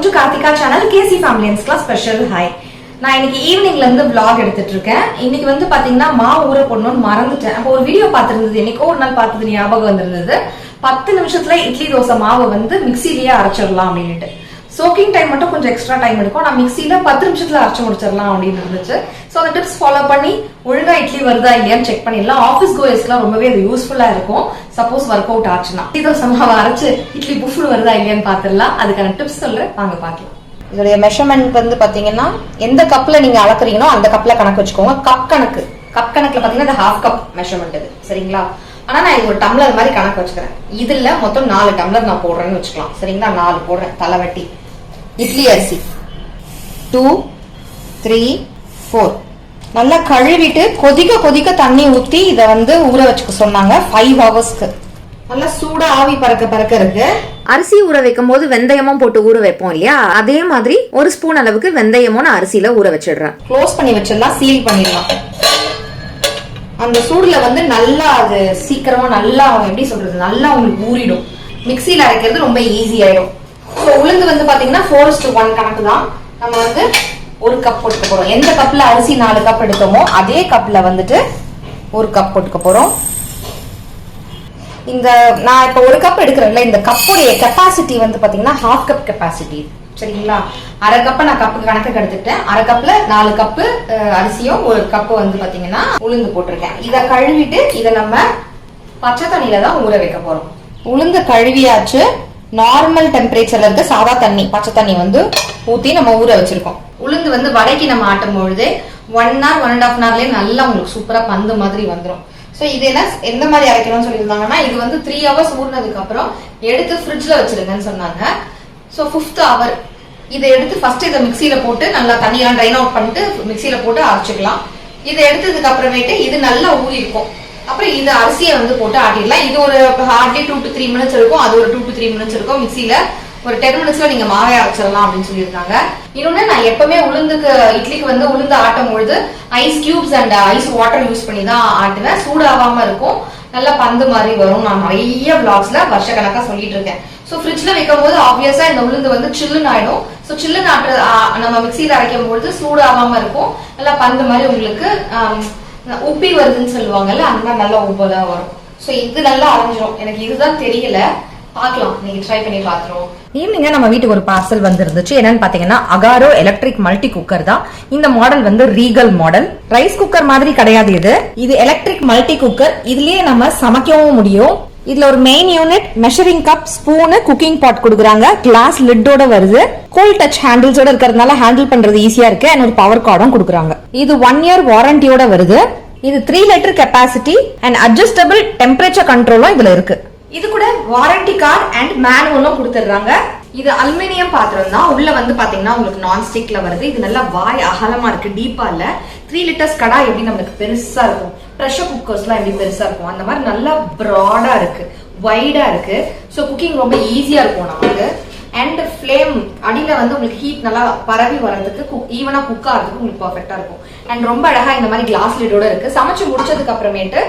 Welcome to Karthika channel KC ஃபேமிலியன்ஸ்க்குலாம் special hi நான் இன்னைக்கு ஈவினிங்ல இருந்து vlog எடுத்துட்டு இருக்கேன். இன்னைக்கு வந்து பாத்தீங்கன்னா மாவு ஊற போடணும்னு மறந்துட்டேன். அப்போ ஒரு வீடியோ பார்த்திருந்தது. என்னைக்கோ ஒரு நாள் பார்த்தது ஞாபகம் வந்திருந்தது. பத்து நிமிஷத்துல இட்லி தோசை மாவை வந்து மிக்சிலேயே அரைச்சிடலாம் அப்படின்ட்டு சோக்கிங் டைம் மட்டும் கொஞ்சம் எக்ஸ்ட்ரா டைம் எடுக்கும். நான் மிக்சியில பத்து நிமிஷத்துல அரைச்சு முடிச்சிடலாம் அப்படின்னு இருந்துச்சு. ஸோ அந்த டிப்ஸ் ஃபாலோ பண்ணி ஒழுங்கா இட்லி வருதா இல்லையான்னு செக் பண்ணிடலாம் ஆஃபீஸ் கோயர்ஸ்லாம் ரொம்பவே அது யூஸ்ஃபுல்லா இருக்கும். சப்போஸ் ஒர்க் அவுட் ஆச்சுன்னா. இட்லி தோசை அரைச்சு இட்லி புஃப்னு வருதா இல்லையான்னு பார்த்துடலாம். அதுக்கான டிப்ஸ் சொல்றேன் வாங்க பார்க்கலாம். இதோடைய மெஷர்மெண்ட் வந்து பாத்தீங்கன்னா எந்த கப்ல நீங்க அளக்குறீங்களோ அந்த கப்ல கணக்கு வச்சுக்கோங்க. கப் கணக்கு. கப் கணக்குல பாத்தீங்கன்னா இது ஹாஃப் கப் மெஷர்மெண்ட் இது. சரிங்களா? ஆனா நான் இது ஒரு டம்ளர் மாதிரி கணக்கு வச்சுக்கிறேன். இதுல மொத்தம் நாலு டம்ளர் நான் போடுறேன்னு வச்சுக்கலாம். சரிங்களா? நாலு போடுறேன். தலைவட்டி இட்லி அரிசி. டூ த்ரீ ஃபோர் நல்லா கழுவிட்டு கொதிக்க கொதிக்க தண்ணி ஊத்தி இதை வந்து ஊற வச்சுக்க சொன்னாங்க. ஃபைவ் ஹவர்ஸ்க்கு நல்லா சூடா ஆவி பறக்க பறக்க இருக்கு. அரிசி ஊற வைக்கும் போது வெந்தயமும் போட்டு ஊற வைப்போம் இல்லையா? அதே மாதிரி ஒரு ஸ்பூன் அளவுக்கு வெந்தயமும் நான் அரிசியில ஊற வச்சிடுறேன். க்ளோஸ் பண்ணி வச்சிடலாம் சீல் பண்ணிடலாம். அந்த சூடுல வந்து நல்லா அது சீக்கிரமா நல்லா எப்படி சொல்றது? நல்லா உங்களுக்கு ஊறிடும். மிக்சியில அரைக்கிறது ரொம்ப ஈஸி ஆயிடும். ஸோ உளுந்து வந்து பாத்தீங்கன்னா ஃபோர் டு ஒன் கணக்கு தான். நம்ம வந்து ஒரு கப் போட்டுக்க போறோம். எந்த கப்ல அரிசி நாலு கப் எடுத்தோமோ அதே கப்ல வந்துட்டு ஒரு கப் போட்டுக்க போறோம். இந்த நான் இப்போ ஒரு கப் எடுக்கிறேன்ல இந்த கப்புடைய கெப்பாசிட்டி வந்து பாத்தீங்கன்னா ஹாஃப் கப் கெப்பாசிட்டி சரிங்களா? அரை கப்பை நான் கப்பு கணக்கு எடுத்துட்டேன் அரை கப்ல நாலு கப்பு அரிசியும் ஒரு கப்பு வந்து பாத்தீங்கன்னா உளுந்து போட்டிருக்கேன். இதை கழுவிட்டு இதை நம்ம பச்சை தண்ணியில தான் ஊற வைக்க போறோம். உளுந்து கழுவியாச்சு. நார்மல் டெம்பரேச்சர்ல இருக்க சாதா தண்ணி பச்சை தண்ணி வந்து ஊற்றி நம்ம ஊற வச்சிருக்கோம். உளுந்து வந்து வடைக்கு நம்ம ஆட்டும் பொழுது one hour one and half ஹவர்லயே நல்லா உங்களுக்கு சூப்பரா பந்து மாதிரி வந்துடும் ஸோ இது என்ன எந்த மாதிரி அரைக்கணும்னு சொல்லியிருந்தாங்கன்னா இது வந்து த்ரீ ஹவர்ஸ் ஊறினதுக்கு அப்புறம் எடுத்து ஃப்ரிட்ஜ்ல வச்சிருங்கன்னு சொன்னாங்க. ஸோ ஃபிஃப்த் ஹவர் இதை எடுத்து ஃபர்ஸ்ட் இதை மிக்சியில போட்டு நல்லா தண்ணியெல்லாம் ட்ரைன் அவுட் பண்ணிட்டு மிக்சியில போட்டு அரைச்சிக்கலாம். இதை எடுத்ததுக்கு அப்புறமேட்டு இது நல்லா ஊறி இருக்கும். அப்புறம் இந்த அரிசியை வந்து போட்டு ஆட்டிடலாம். இது ஒரு hardly two to three minutes இருக்கும். அது ஒரு டூ டு த்ரீ மினிட்ஸ் இருக்கும் மிக்சியில ஒரு டென் மினிட்ஸ்ல நீங்க மாவே அரைச்சிடலாம் அப்படின்னு சொல்லியிருக்காங்க. இன்னொன்னு நான் எப்பவுமே உளுந்துக்கு இட்லிக்கு வந்து உளுந்து ஆட்டும் பொழுது ice cubes and ice water use பண்ணி தான் ஆட்டுவேன். சூடாகாம இருக்கும். நல்லா பந்து மாதிரி வரும். நான் நிறைய பிளாக்ஸ்ல வருஷக்கணக்கா சொல்லிட்டு இருக்கேன். ஸோ ஃப்ரிட்ஜ்ல வைக்கும் போது ஆப்வியஸா இந்த உளுந்து வந்து சில்லுன்னு ஆயிடும். ஸோ சில்லுன்னு ஆட்டு நம்ம மிக்சியில் அரைக்கும் பொழுது சூடாகாம இருக்கும். நல்லா பந்து மாதிரி உங்களுக்கு um, உப்பி வருதுன்னு சொல்லுவாங்கல்ல அந்த மாதிரி நல்லா உப்பலா வரும். ஸோ இது நல்லா அரைஞ்சிரும். எனக்கு இதுதான் தெரியல. பார்க்கலாம் நீங்க ட்ரை பண்ணி பார்த்துருவோம் ஈவினிங்க நம்ம வீட்டுக்கு ஒரு பார்சல் வந்துருந்துச்சு. என்னன்னு பார்த்தீங்கன்னா அகாரோ எலக்ட்ரிக் மல்டி குக்கர் தான். இந்த மாடல் வந்து ரீகல் மாடல் ரைஸ் குக்கர் மாதிரி கிடையாது இது. இது எலக்ட்ரிக் மல்டி குக்கர் இதுலயே நம்ம சமைக்கவும் முடியும். இதுல ஒரு main unit measuring cup spoon cooking pot கொடுக்குறாங்க. கிளாஸ் லிட்டோட வருது. கோல் டச் ஹேண்டில்ஸோட இருக்கிறதுனால ஹேண்டில் பண்றது ஈஸியா இருக்கு. அண்ட் ஒரு பவர் கார்டும் கொடுக்குறாங்க. இது ஒன் இயர் வாரண்டியோட வருது. இது three litre capacity and adjustable temperature கண்ட்ரோலும் இதுல இருக்கு. வாரண்டி கார்டு அண்ட் மேனுவலும் கொடுத்துடுறாங்க இது அலுமினியம் பாத்திரம் தான். உள்ள வந்து பாத்தீங்கன்னா உங்களுக்கு நான் ஸ்டிக்ல வருது. இது நல்லா வாய் அகலமா இருக்கு. டீப்பா இல்ல. த்ரீ லிட்டர்ஸ் கடா எப்படி நம்மளுக்கு பெருசா இருக்கும்? ப்ரெஷர் குக்கர்ஸ்லாம் எப்படி பெருசா இருக்கும்? அந்த மாதிரி நல்லா ப்ராடா இருக்கு. வைடா இருக்கு. ஸோ குக்கிங் ரொம்ப ஈஸியா இருக்கும் நமக்கு. அண்ட் ஃப்ளேம் அடியில வந்து உங்களுக்கு ஹீட் நல்லா பரவி வர்றதுக்கு குக் ஈவனா குக் ஆகிறதுக்கு உங்களுக்கு பர்ஃபெக்டா இருக்கும். அண்ட் ரொம்ப அழகா இந்த மாதிரி கிளாஸ் லிட்டோட இருக்கு. சமைச்சு முடிச்சதுக்கு அப்புறமேட்டு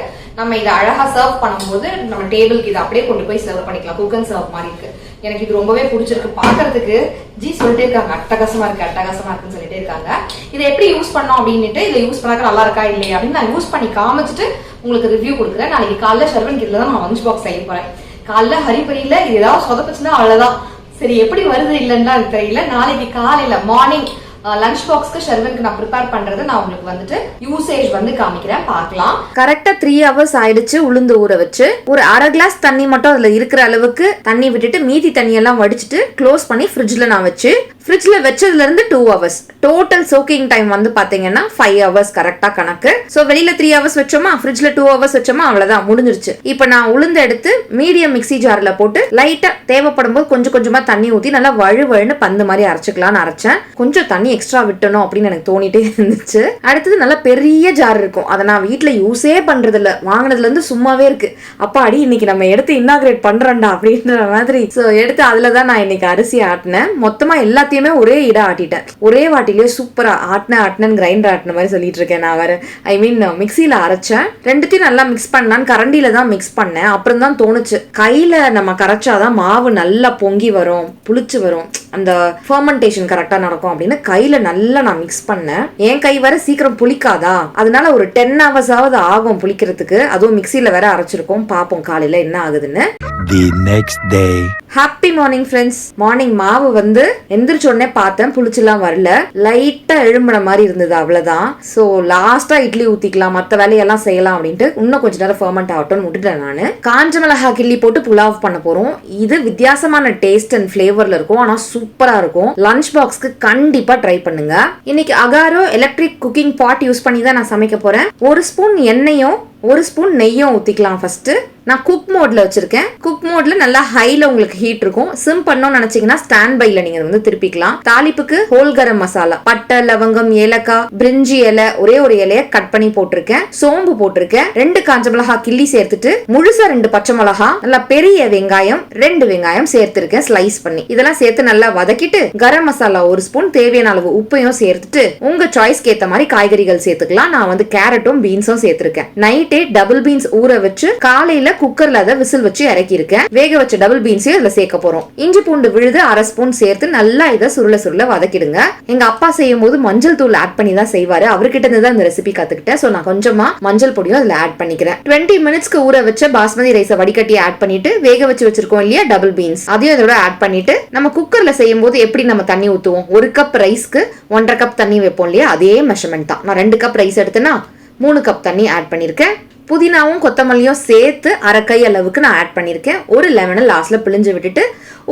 நம்ம இதை அழகா சர்வ் பண்ணும்போது நம்ம டேபிளுக்கு இதை அப்படியே கொண்டு போய் சர்வ் பண்ணிக்கலாம். குக் அண்ட் சர்வ் மாதிரி இருக்கு. எனக்கு இது ரொம்பவே பிடிச்சிருக்கு. பார்க்கறதுக்கு ஜி சொல்லிட்டே இருக்காங்க. அட்டகாசமா இருக்கு அட்டகாசமா இருக்குன்னு சொல்லிட்டே இருக்காங்க. இதை எப்படி யூஸ் பண்ணோம் அப்படின்ட்டு இதை யூஸ் பண்ணாக்க நல்லா இருக்கா இல்லையா அப்படின்னு நான் யூஸ் பண்ணி காமிச்சிட்டு உங்களுக்கு ரிவ்யூ கொடுக்குறேன். நாளைக்கு காலைல ஷர்வன் கிட்ட தான் நான் லஞ்ச் பாக்ஸ் செய்ய போறேன். காலைல ஹரிபரியில இது ஏதாவது சொதப்பிச்சுன்னா அவ்வளவுதான். சரி எப்படி வருது இல்லைன்னா எனக்கு தெரியல. நாளைக்கு காலையில மார்னிங் லஞ்ச் பாக்ஸ்க்கு ஷர்வனுக்கு நான் ப்ரிப்பேர் பண்றது நான் உங்களுக்கு வந்துட்டு யூசேஜ் வந்து காமிக்கிறேன். பார்க்கலாம். கரெக்டா த்ரீ ஹவர்ஸ் ஆயிடுச்சு உளுந்து ஊற வச்சு. ஒரு அரை கிளாஸ் தண்ணி மட்டும் அதுல இருக்கிற அளவுக்கு தண்ணி விட்டுட்டு மீதி தண்ணியெல்லாம் வடிச்சிட்டு க்ளோஸ் பண்ணி ஃப்ரிட்ஜ்ல நான் வச்சு ஃப்ரிட்ஜில் வச்சதுல இருந்து two hours total soaking time வந்து பாத்தீங்கன்னா ஃபைவ் ஹவர்ஸ் கரெக்டாக கணக்கு. ஸோ வெளியில த்ரீ ஹவர்ஸ் வச்சோமா ஃப்ரிட்ஜில் டூ ஹவர்ஸ் வச்சோமா அவ்வளோதான் முடிஞ்சிருச்சு. இப்போ நான் உளுந்து எடுத்து மீடியம் மிக்ஸி ஜாரில் போட்டு லைட்டாக தேவைப்படும் போது கொஞ்சம் கொஞ்சமாக தண்ணி ஊற்றி நல்லா வழு வழுன்னு பந்து மாதிரி அரைச்சிக்கலாம்னு அரைச்சேன். கொஞ்சம் தண்ணி எக்ஸ்ட்ரா விட்டணும் அப்படின்னு எனக்கு தோணிட்டே இருந்துச்சு. அடுத்தது நல்லா பெரிய ஜார் இருக்கும். அதை நான் வீட்டில் யூஸே பண்ணுறதில்ல வாங்கினதுலேருந்து வாங்கினதுல சும்மாவே இருக்கு. அப்பாடி இன்னைக்கு நம்ம எடுத்து இன்னாகிரேட் பண்றோம்டா அப்படின்ற மாதிரி. ஸோ எடுத்து அதில் தான் நான் இன்னைக்கு அரிசி ஆட்டினேன். மொத்தமாக எல்லா எல்லாத்தையுமே ஒரே இடம் ஆட்டிட்டேன் ஒரே வாட்டிலேயே சூப்பரா ஆட்டின ஆட்டினன் கிரைண்டர் ஆட்டின மாதிரி சொல்லிட்டு இருக்கேன் நான் வேற. ஐ மீன் மிக்சியில அரைச்சேன். ரெண்டுத்தையும் நல்லா மிக்ஸ் பண்ணலான்னு கரண்டில தான் மிக்ஸ் பண்ணேன். அப்புறம் தான் தோணுச்சு. கையில நம்ம கரைச்சாதான் மாவு நல்லா பொங்கி வரும் புளிச்சு வரும். அந்த ஃபர்மெண்டேஷன் கரெக்டா நடக்கும் அப்படின்னு கையில நல்லா நான் மிக்ஸ் பண்ணேன். என் கை வர சீக்கிரம் புளிக்காதா? அதனால ஒரு டென் ஹவர்ஸ் ஆவது ஆகும் புளிக்கிறதுக்கு. அதுவும் மிக்சியில வேற அரைச்சிருக்கோம். பாப்போம் காலையில என்ன ஆகுதுன்னு. The next day. Happy morning friends morning மாவு வந்து எந்திரிச்ச உடனே பார்த்தேன். புளிச்செல்லாம் வரல. லைட்டா எழும்புன மாதிரி இருந்தது அவ்வளவுதான். ஸோ லாஸ்டா இட்லி ஊத்திக்கலாம் மற்ற வேலையெல்லாம் செய்யலாம் அப்படின்ட்டு இன்னும் கொஞ்ச நேரம் ஃபர்மெண்ட் ஆகட்டும்னு விட்டுட்டேன் நான். காஞ்ச மிளகா கிள்ளி போட்டு புலாவ் பண்ண போறோம். இது வித்தியாசமான டேஸ்ட் அண்ட் ஃபிளேவர்ல இருக்கும். ஆனா சூப்பரா இருக்கும். லஞ்ச் பாக்ஸ்க்கு கண்டிப்பா ட்ரை பண்ணுங்க. இன்னைக்கு Agaro electric cooking pot use பண்ணி தான் நான் சமைக்க போறேன். ஒரு ஸ்பூன் எண்ணெயும் ஒரு ஸ்பூன் நெய்யும் ஊற்றிக்கலாம் ஃபஸ்ட்டு நான் குக் மோடில் வச்சுருக்கேன். குக் மோடில் நல்லா ஹையில் உங்களுக்கு ஹீட் இருக்கும். சிம் பண்ணோம்னு நினைச்சீங்கன்னா ஸ்டாண்ட் பையில் நீங்கள் வந்து திருப்பிக்கலாம். தாளிப்புக்கு ஹோல் கரம் மசாலா பட்டை லவங்கம் ஏலக்காய் பிரிஞ்சி இலை ஒரே ஒரு இலையை கட் பண்ணி போட்டிருக்கேன். சோம்பு போட்டிருக்கேன். ரெண்டு காஞ்ச மிளகா கிள்ளி சேர்த்துட்டு முழுசா ரெண்டு பச்சை மிளகா நல்லா பெரிய வெங்காயம் ரெண்டு வெங்காயம் சேர்த்துருக்கேன். ஸ்லைஸ் பண்ணி. இதெல்லாம் சேர்த்து நல்லா வதக்கிட்டு கரம் மசாலா ஒரு ஸ்பூன் தேவையான அளவு உப்பையும் சேர்த்துட்டு உங்கள் சாய்ஸ்க்கு ஏற்ற மாதிரி காய்கறிகள் சேர்த்துக்கலாம். நான் வந்து கேரட்டும் பீன்ஸும் சேர்த்துருக்கேன். நைட் நைட்டே டபுள் பீன்ஸ் ஊற வச்சு காலையில குக்கர்ல அதை விசில் வச்சு இறக்கி இருக்கேன் வேக வச்ச டபுள் பீன்ஸையும் இதுல சேர்க்க போறோம். இஞ்சி பூண்டு விழுது அரை ஸ்பூன் சேர்த்து நல்லா இதை சுருள சுருள வதக்கிடுங்க. எங்க அப்பா செய்யும் போது மஞ்சள் தூள் ஆட் பண்ணி தான் செய்வாரு. அவர்கிட்ட இருந்து தான் இந்த ரெசிபி கத்துக்கிட்டேன். சோ நான் கொஞ்சமா மஞ்சள் பொடியும் அதுல ஆட் பண்ணிக்கிறேன். டுவெண்ட்டி மினிட்ஸ்க்கு ஊற வச்ச பாஸ்மதி ரைஸை வடிகட்டி ஆட் பண்ணிட்டு வேக வச்சு வச்சிருக்கோம் இல்லையா டபுள் பீன்ஸ் அதையும் இதோட ஆட் பண்ணிட்டு நம்ம குக்கர்ல செய்யும் போது எப்படி நம்ம தண்ணி ஊத்துவோம்? ஒரு கப் ரைஸ்க்கு ஒன்றரை கப் தண்ணி வைப்போம் இல்லையா அதே மெஷர்மெண்ட் தான். நான் ரெண்டு கப் ரைஸ் எடுத்தேன்னா மூணு கப் தண்ணி ஆட் பண்ணியிருக்கேன் புதினாவும் கொத்தமல்லியும் சேர்த்து அரை கை அளவுக்கு நான் ஆட் பண்ணியிருக்கேன் ஒரு லெமனை லாஸ்ட்ல பிழிஞ்சு விட்டுட்டு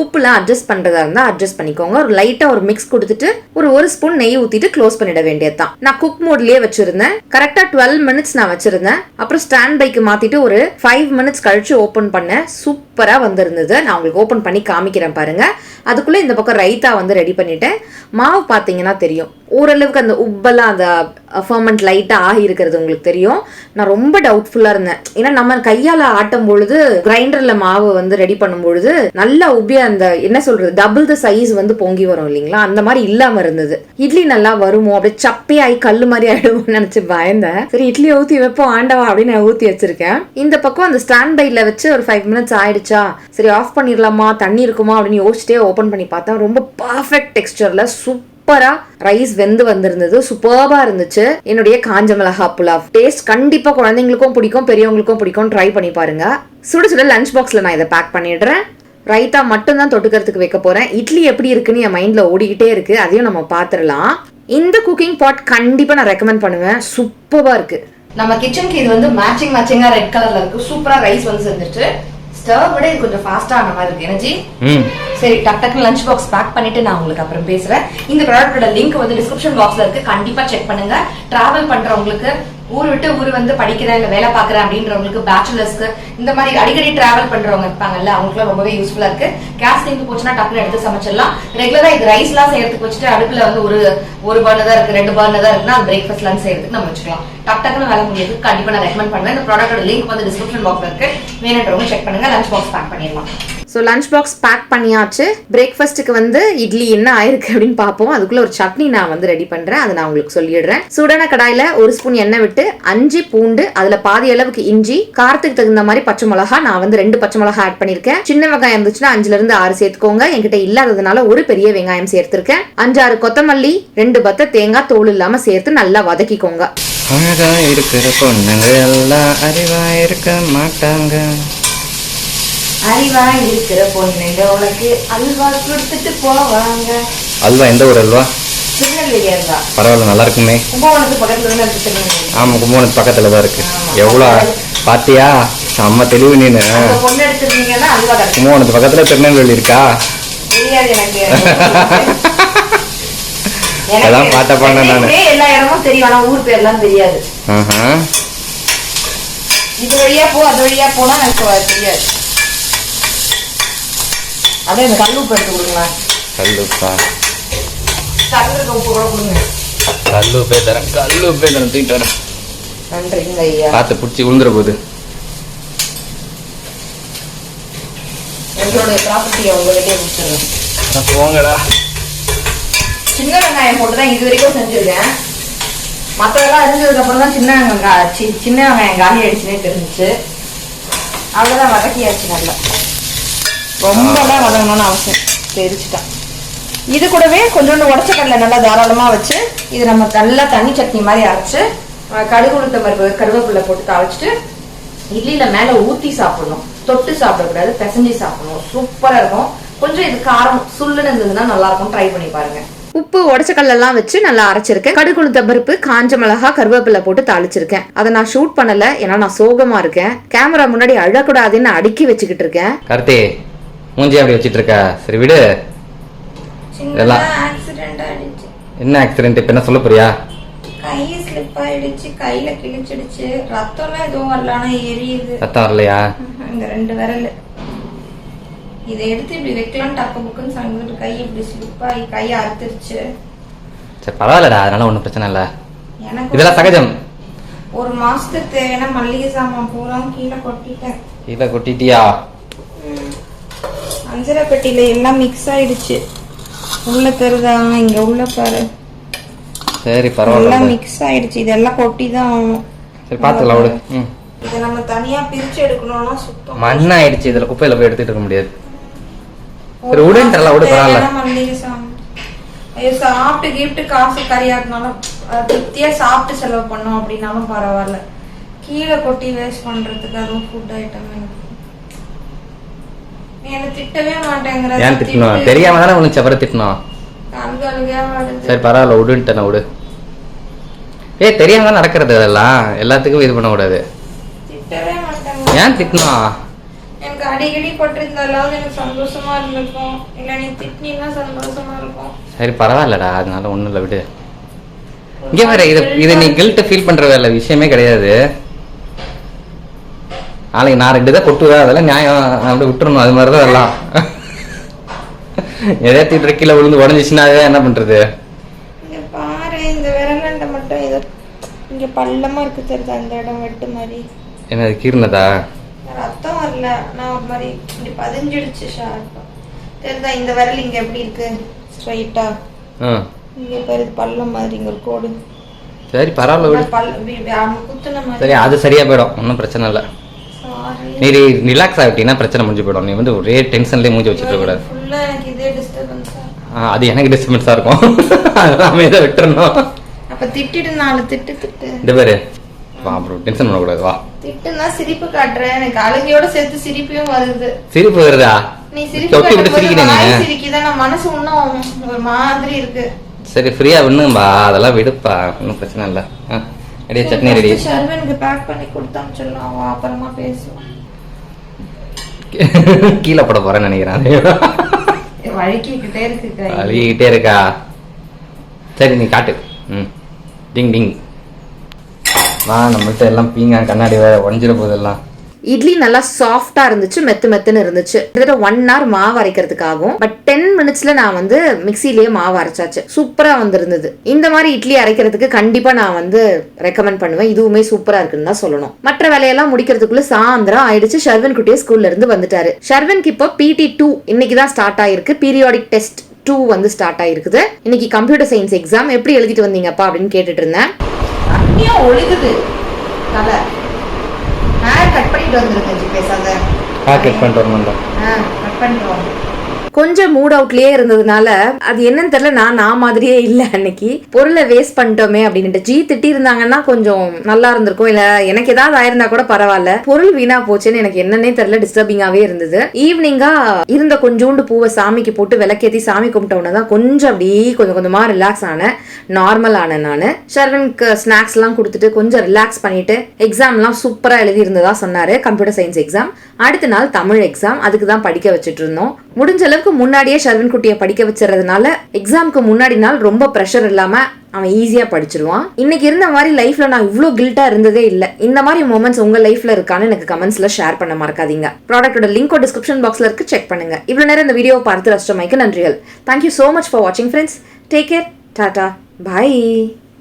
உப்புலாம் அட்ஜஸ்ட் பண்றதா இருந்தா அட்ஜஸ்ட் பண்ணிக்கோங்க. ஒரு லைட்டா ஒரு மிக்ஸ் கொடுத்துட்டு ஒரு ஒரு ஸ்பூன் நெய் ஊத்திட்டு க்ளோஸ் பண்ணிட வேண்டியதுதான். நான் குக் மோட்லயே வச்சிருந்தேன். கரெக்டா டுவெல் மினிட்ஸ் நான் வச்சிருந்தேன். அப்புறம் ஸ்டாண்ட் பைக்கு மாத்திட்டு ஒரு ஃபைவ் மினிட்ஸ் கழிச்சு ஓப்பன் பண்ணேன் சூப்பரா வந்திருந்தது. நான் உங்களுக்கு ஓப்பன் பண்ணி காமிக்கிறேன் பாருங்க. அதுக்குள்ள இந்த பக்கம் ரைத்தா வந்து ரெடி பண்ணிட்டேன். மாவு பாத்தீங்கன்னா தெரியும். ஓரளவுக்கு அந்த உப்பெல்லாம் அந்த ஃபர்மெண்ட் லைட்டாக ஆகி இருக்கிறது உங்களுக்கு தெரியும். நான் ரொம்ப டவுட்ஃபுல்லாக இருந்தேன். ஏன்னா நம்ம கையால் ஆட்டும் பொழுது கிரைண்டரில் மாவு வந்து ரெடி பண்ணும் பொழுது நல்லா உப்பி அந்த என்ன சொல்றது டபுள் த சைஸ் வந்து பொங்கி வரும் இல்லைங்களா? அந்த மாதிரி இல்லாமல் இருந்தது. இட்லி நல்லா வருமோ? அப்படியே சப்பையாகி கல் மாதிரி ஆகிடுவோம்னு நினச்சி பயந்தேன். சரி இட்லி ஊற்றி வைப்போம் ஆண்டவா அப்படின்னு நான் ஊற்றி வச்சிருக்கேன். இந்த பக்கம் அந்த ஸ்டாண்ட் பைல வச்சு ஒரு ஃபைவ் மினிட்ஸ் ஆயிடுச்சா? சரி ஆஃப் பண்ணிடலாமா? தண்ணி இருக்குமா? அப்படின்னு யோசிச்சிட்டே ஓப்பன் பண்ணி பார்த்தேன். ரொம்ப பர்ஃபெக்ட் டெக்ஸ்டரில் சூப்பர் சூப்பரா ரைஸ் வெந்து வந்திருந்தது. சூப்பர்பா இருந்துச்சு. என்னுடைய காஞ்ச மிளகா புலாவ். டேஸ்ட் கண்டிப்பா குழந்தைங்களுக்கும் பிடிக்கும் பெரியவங்களுக்கும் பிடிக்கும் ட்ரை பண்ணி பாருங்க. சுட சுட லஞ்ச் பாக்ஸ்ல நான் இதை பேக் பண்ணிடுறேன். ரைத்தா மட்டும் தான் தொட்டுக்கிறதுக்கு வைக்க போறேன். இட்லி எப்படி இருக்குன்னு என் மைண்ட்ல ஓடிக்கிட்டே இருக்கு. அதையும் நம்ம பாத்துரலாம். இந்த குக்கிங் பாட் கண்டிப்பா நான் ரெக்கமெண்ட் பண்ணுவேன். சூப்பரா இருக்கு. நம்ம கிச்சனுக்கு இது வந்து மேட்சிங் மேட்சிங்கா ரெட் கலர்ல இருக்கு. சூப்பரா ரைஸ் வந்து செஞ்சுட்டு ஸ்டவ் விட இது கொஞ்சம் ஃபாஸ்டா ஆன மாதிரி இருக்கு. எனர்ஜி? சரி டக் டக்கு லஞ்ச் பாக்ஸ் பேக் பண்ணிட்டு நான் உங்களுக்கு அப்புறம் பேசுறேன். இந்த ப்ராடக்ட்டோட லிங்க் வந்து டிஸ்கிரிப்ஷன் பாக்ஸ்ல இருக்கு. கண்டிப்பா செக் பண்ணுங்க. டிராவல் பண்றவங்களுக்கு ஊர் விட்டு ஊர் வந்து படிக்கிறேன் இல்ல வேலை பாக்குறேன் அப்படின்றவங்களுக்கு பேச்சுலர்ஸ்க்கு இந்த மாதிரி அடிக்கடி டிராவல் பண்றவங்க இருப்பாங்கல்ல அவங்களுக்கு ரொம்பவே யூஸ்ஃபுல்லா இருக்கு. கேஸ் லிங்க் போச்சுன்னா டக்குனு எடுத்து சமைச்சிடலாம். ரெகுலரா இது ரைஸ் எல்லாம் செய்யறதுக்கு வச்சுட்டு அடுப்புல வந்து ஒரு ஒரு பர்னர் தான் இருக்கு ரெண்டு பர்னர் தான் இருக்குன்னா பிரேக்ஃபாஸ்ட் லஞ்ச் செய்யறதுக்கு நம்ம வச்சுக்கலாம். டக் டக்குனு வேலை முடியாது கண்டிப்பா நான் ரெக்கமெண்ட் பண்ணுவேன். இந்த ப்ராடக்ட்டோட லிங்க் வந்து டிஸ்கிரிப்ஷன் பாக்ஸ்ல இருக்கு. வேணுன்றவங்க செக் பண்ணுங்க லஞ்ச் பாக்ஸ் பேக் பண்ணிடலாம். ஸோ லஞ்ச் பாக்ஸ் பேக் பண்ணியாச்சு. பிரேக்ஃபாஸ்ட்டுக்கு வந்து இட்லி என்ன ஆயிருக்கு அப்படின்னு பார்ப்போம். அதுக்குள்ள ஒரு சட்னி நான் வந்து ரெடி பண்ணுறேன் அதை நான் உங்களுக்கு சொல்லிடுறேன். சூடான கடாயில் ஒரு ஸ்பூன் எண்ணெய் விட்டு அஞ்சு பூண்டு அதில் பாதி அளவுக்கு இஞ்சி காரத்துக்கு தகுந்த மாதிரி பச்சை மிளகா நான் வந்து ரெண்டு பச்சை மிளகா ஆட் பண்ணியிருக்கேன். சின்ன வெங்காயம் இருந்துச்சுன்னா அஞ்சுல இருந்து ஆறு சேர்த்துக்கோங்க. என்கிட்ட இல்லாததுனால ஒரு பெரிய வெங்காயம் சேர்த்திருக்கேன். அஞ்சாறு கொத்தமல்லி ரெண்டு பத்த தேங்காய் தோல் இல்லாம சேர்த்து நல்லா வதக்கிக்கோங்க. அழகா இருக்கிற பொண்ணுங்க எல்லாம் அறிவா இருக்க மாட்டாங்க. அறிவா இருக்கிற பொண்ணுங்க உனக்கு அல்வா கொடுத்துட்டு போவாங்க. அல்வா எந்த ஊர் அல்வா? பரவாயில்ல நல்லா இருக்குமே. கும்பகோணத்துக்கு பக்கத்துல தான் இருக்கு திருநெல்வேலி? ஆமாம் கும்பகோணத்து பக்கத்தில் தான் இருக்கு. எவ்வளோ பாத்தியா? செம்ம தெளிவு நீனு. பொண்ணு எடுத்திருந்தீங்கன்னா அல்வா கிடைக்கும் கும்பகோணத்து பக்கத்தில் திருநெல்வேலி இருக்கா? தெரியாது எனக்கு. அதான் பார்த்த பாருங்க நானு. எல்லா இடமும் தெரியும் ஆனா ஊர் பேர்லாம் தெரியாது. இது வழியா போ அது வழியா போனா எனக்கு தெரியாது. அப்படியே இந்த கல் உப்பு எடுத்து கொடுங்க கல்லுப்பா கல்லுக்கு உப்பு கூட கொடுங்க. கல்லு போய் தரேன் கல்லு போய் தரேன் தூக்கிட்டு வரேன். நன்றிங்க ஐயா. பார்த்து பிடிச்சி விழுந்துற போகுது எங்களுடைய ப்ராப்பர்ட்டியை உங்ககிட்டே கொடுத்துருங்க போங்கடா. சின்ன வெங்காயம் போட்டு தான் இது வரைக்கும் செஞ்சிருக்கேன். மற்றதெல்லாம் அரிஞ்சதுக்கு அப்புறம் தான் சின்ன வெங்காயம் சின்ன வெங்காயம் காலி அடிச்சுனே தெரிஞ்சுச்சு. அவ்வளோதான் வதக்கியாச்சு நல்லா. ரொம்பலாம் வதங்கணும்னு அவசியம். தெரிச்சுட்டேன் இது கூடவே கொஞ்சோண்டு உடச்ச கடலை நல்லா தாராளமாக வச்சு இது நம்ம நல்லா தண்ணி சட்னி மாதிரி அரைச்சு கடுகு உளுத்த பருப்பு கருவேப்பிலை போட்டு தாளிச்சிட்டு இட்லியில மேலே ஊற்றி சாப்பிடணும். தொட்டு சாப்பிடக்கூடாது பிசைஞ்சு சாப்பிடணும். சூப்பராக இருக்கும். கொஞ்சம் இது காரம் சுள்ளுன்னு இருந்ததுன்னா நல்லா இருக்கும் ட்ரை பண்ணி பாருங்க. உப்பு உடச்சக்கல்லாம் வச்சு நல்லா அரைச்சிருக்கேன். கடுகுளுத்த பருப்பு காஞ்ச மிளகா கருவேப்பிலை போட்டு தாளிச்சிருக்கேன். அதை நான் ஷூட் பண்ணல ஏன்னா நான் சோகமா இருக்கேன். கேமரா முன்னாடி அழக்கூடாதுன்னு அடுக்கி வச்சுக்கிட்டு இருக்கேன். மூஞ்சி அப்படி வச்சிட்டு இருக்க சரி விடு. இதெல்லாம் என்ன ஆக்சிடென்ட் இப்ப என்ன சொல்ல போறியா? கை ஸ்லிப் ஆயிடுச்சு கையில கிழிச்சிடுச்சு. ரத்தம்லாம் எதுவும் வரல ஆனா எரியுது. சத்தம் வரலையா? இந்த ரெண்டு விரல். இதை எடுத்து இப்படி வைக்கலாம் டக்கு புக்குன்னு சங்கிட்டு கை இப்படி ஸ்லிப் ஆகி கை அறுத்துருச்சு. சரி பரவாயில்லடா. அதனால ஒன்றும் பிரச்சனை இல்லை. எனக்கு இதெல்லாம் சகஜம். ஒரு மாசத்துக்கு தேவையான மல்லிகை சாமான் பூரா கீழே கொட்டிட்டேன். கீழே கொட்டிட்டியா? அஞ்சரை பெட்டியில எல்லாம் மிக்ஸ் ஆயிடுச்சு. உள்ள தெரியுதா இங்க உள்ள பாரு. சரி எல்லாம் பரவாயில்ல மிக்ஸ் ஆயிடுச்சு. இதெல்லாம் கொட்டி தான் சரி பார்த்துக்கலாம் விடு. இதை நம்ம தனியா பிரிச்சு எடுக்கணும்னா சுத்தம். மண் ஆயிடுச்சு இதுல. குப்பையில போய் எடுத்துட்டு இருக்க முடியாது. சரி விடுன்றல விடு பரவாயில்ல. ஐயோ சாப்பிட்டு கிஃப்ட் காசு கறியாட்டினாலும் அஹ், திருப்தியா சாப்பிட்டு செலவு பண்ணோம் அப்படின்னாலும் பரவாயில்ல. கீழே கொட்டி வேஸ்ட் பண்றதுக்கு அதுவும் ஃபுட் ஐட்டம் எனக்கு நீ என்ன திட்டவே மாட்டேங்கிற ஏன் திட்டணும் தெரியாம தானே உனக்கு செவர திட்டணும் சரி பரவாயில்ல விடுன்ட்டேன் விடு. ஏய் தெரியாம தான் நடக்கிறது அதெல்லாம் எல்லாத்துக்கும் இது பண்ண கூடாது திட்டவே மாட்டேங்க ஏன் திட்டணும் எனக்கு அடிக்கடி பட்டிருந்தாலாவது எனக்கு சந்தோஷமா இருந்திருக்கும். இல்ல நீ திட்டினா சந்தோஷமா இருக்கும். சரி பரவாயில்லடா. அதனால ஒண்ணும் இல்லை விடு. இங்க வேற இது இது நீ கில்ட் ஃபீல் பண்ற வேலை. விஷயமே கிடையாது. நாளைக்கு நான் ரெண்டு தான் கொட்டுவேன் அதெல்லாம் நியாயம். அப்படி விட்டுறணும். அது மாதிரி தான் எல்லாம். எதாச்சும் கீழே விழுந்து உடஞ்சிச்சுன்னா அதை என்ன இங்க பாரு இந்த விரலண்ட மட்டும் ஏதோ இங்க பள்ளமா இருக்கு தெரியுதா? அந்த இடம் வெட்டு மாதிரி. என்ன கீர்னதா ரத்தம் வரல. நான் ஒரு மாதிரி இப்படி பதிஞ்சிடுச்சு ஷார்ப்பா தெரியுதா இந்த விரல் இங்க எப்படி இருக்கு? ஸ்ட்ரைட்டா ஆ. இங்க பாரு பள்ளம் மாதிரி இங்க கோடு. சரி பரவாயில்ல விடு. அவங்க குத்துன மாதிரி. சரி அது சரியா போயிடும். ஒன்றும் பிரச்சனை இல்லை. நீ ரிலாக்ஸ் ஆகிட்டீங்கன்னா பிரச்சனை முடிஞ்சு போயிடும். நீ வந்து ஒரே டென்ஷன்லேயே மூஞ்சி வச்சுட்டு கூடாது அது எனக்கு டிஸ்டர்பன்ஸாக இருக்கும். அதெல்லாம் விட்டுறணும். அப்ப திட்டிட்டு நாலு திட்டு திட்டு. இந்த பேரு. வா அப்புறம் டென்ஷன் பண்ணக்கூடாது வா. திட்டுனா சிரிப்பு காட்டுறேன். எனக்கு அழுகையோட சேர்த்து சிரிப்பையும் வருது. சிரிப்பு வருதா? நீ சிரிப்பு காட்டும்போது சிரிக்குதா? நான் மனசு இன்னும் ஒரு மாதிரி இருக்கு. சரி ஃப்ரீயா விண்ணும்பா அதெல்லாம் விடுப்பா. ஒன்றும் பிரச்சனை இல்லை. ஆ ரெடியா சட்னி ரெடி ஷர்வனுக்கு பேக் பண்ணி கொடுத்தான்னு சொல்லலாம் அவன் அப்புறமா பேசுவான். கீழே போட போறேன்னு நினைக்கிறேன். வழுக்கிக்கிட்டே இருக்கு. சரி நீ காட்டு. ம். டிங் டிங். வா நம்மள்ட்ட எல்லாம் பீங்க கண்ணாடி வேற உடஞ்சிட போதெல்லாம் இட்லி நல்லா சாஃப்டா இருந்துச்சு மெத்து மெத்துன்னு இருந்துச்சு. கிட்டத்தட்ட ஒன் ஹவர் மாவு அரைக்கிறதுக்காகும் பட் டென் மினிட்ஸ்ல நான் வந்து மிக்சிலேயே மாவு அரைச்சாச்சு. சூப்பரா வந்திருந்தது. இந்த மாதிரி இட்லி அரைக்கிறதுக்கு கண்டிப்பா நான் வந்து ரெக்கமெண்ட் பண்ணுவேன். இதுவுமே சூப்பரா இருக்குன்னு தான் சொல்லணும். மற்ற வேலையெல்லாம் முடிக்கிறதுக்குள்ள சாயந்தரம் ஆயிடுச்சு. ஷர்வன் குட்டியே ஸ்கூல்ல இருந்து வந்துட்டாரு. ஷர்வனுக்கு இப்போ பிடி டூ இன்னைக்கு தான் ஸ்டார்ட் ஆயிருக்கு. பீரியாடிக் டெஸ்ட் டூ வந்து ஸ்டார்ட் ஆயிருக்குது. இன்னைக்கு கம்ப்யூட்டர் சயின்ஸ் எக்ஸாம் எப்படி எழுதிட்டு வந்தீங்கப்பா அப்படின்னு கேட்டுட்டு இருந்தேன். ஒழுகுது. கலர் கட் பண்ணிட்டு வந்துருக்கேன் பேசாத. பாக்கெட் பண்ணிட்டு வரணும் கட் பண்ணிட்டு கொஞ்சம் மூட் அவுட்லயே இருந்ததுனால அது என்னன்னு தெரியல நான் நான் மாதிரியே இல்லை அன்னைக்கு. பொருளை வேஸ்ட் பண்ணிட்டோமே அப்படின்ட்டு ஜி திட்டி இருந்தாங்கன்னா கொஞ்சம் நல்லா இருந்திருக்கும். இல்ல எனக்கு ஏதாவது ஆயிருந்தா கூட பரவாயில்ல. பொருள் வீணா போச்சுன்னு எனக்கு என்னன்னே தெரியல டிஸ்டர்பிங்காவே இருந்தது. ஈவினிங்கா இருந்த கொஞ்சோண்டு பூவை சாமிக்கு போட்டு விளக்கேத்தி சாமி கும்பிட்டோன்னு தான் கொஞ்சம் அப்படியே கொஞ்சம் கொஞ்சமா ரிலாக்ஸ் ஆனேன். நார்மல் ஆனேன் நான். ஷர்வனுக்கு ஸ்நாக்ஸ் எல்லாம் கொடுத்துட்டு கொஞ்சம் ரிலாக்ஸ் பண்ணிட்டு எக்ஸாம்லாம் சூப்பரா எழுதி இருந்ததா சொன்னாரு. கம்ப்யூட்டர் சயின்ஸ் எக்ஸாம் அடுத்த நாள் தமிழ் எக்ஸாம் அதுக்கு தான் படிக்க வச்சுட்டு இருந்தோம் முடிஞ்ச அளவுக்கு முன்னாடியே ஷர்வன் குட்டியை படிக்க வச்சுறதுனால எக்ஸாம்க்கு முன்னாடி நாள் ரொம்ப ப்ரெஷர் இல்லாம அவன் ஈஸியா படிச்சிருவான். இன்னைக்கு இருந்த மாதிரி லைஃப்ல நான் இவ்வளோ கில்ட்டா இருந்ததே இல்ல. இந்த மாதிரி மூமெண்ட்ஸ் உங்க லைஃப்ல இருக்கான்னு எனக்கு கமெண்ட்ஸ்ல ஷேர் பண்ண மறக்காதீங்க. ப்ராடக்ட்டோட லிங்கோ டிஸ்கிரிப்ஷன் பாக்ஸ்ல இருக்கு செக் பண்ணுங்க. இவ்வளவு நேரம் இந்த வீடியோ பார்த்து ரசிச்சமைக்கு நன்றிகள். Thank you so much for வாட்சிங் ஃப்ரெண்ட்ஸ் டேக் கேர் டாடா பாய்